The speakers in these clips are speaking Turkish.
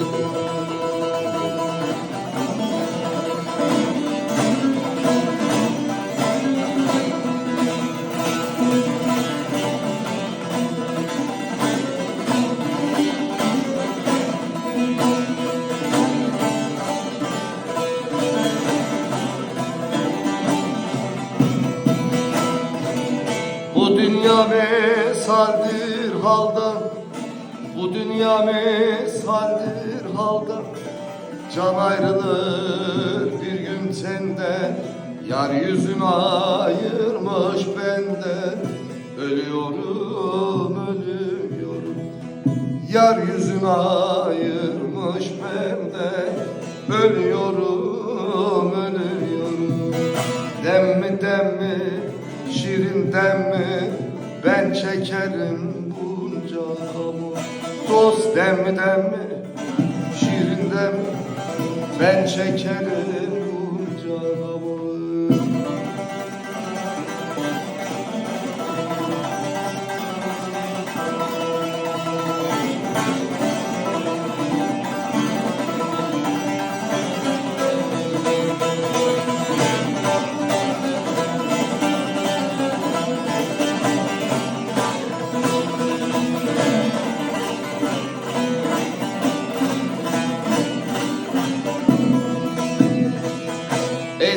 Bu dünya mesaldir haldan Bu dünya mesaldir haldan Can ayrılır bir gün senden Yar yüzün ayırmış benden Ölüyorum, ölüyorum. Yar yüzün ayırmış benden Ölüyorum, ölüyorum. Dem mi dem mi, şirin dem mi? Ben çekerim bunca kamu Dost dem mi dem mi, Ben çekerim bunca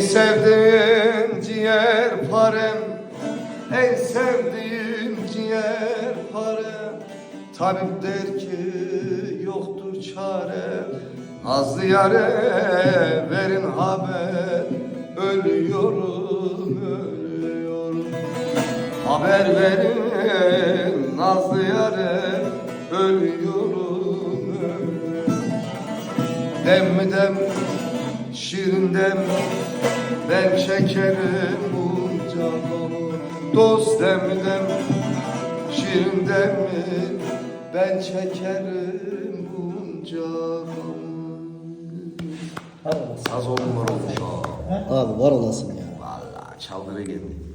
sevdiğim ciğer parem Ey sevdiğim ciğer parem. Tabip der ki yoktur çare Nazlı yare verin haber. Ölüyorum ölüyorum. Haber verin Nazlı yare Ölüyorum ölüyorum. Dem mi dem, şirin dem Ben çekerim bunca gamı Dost dem mi dem, şirin dem mi? Ben çekerim bunca gamı Saz on numara olmuş Abi var olasın ya. Vallahi çaldırı geldi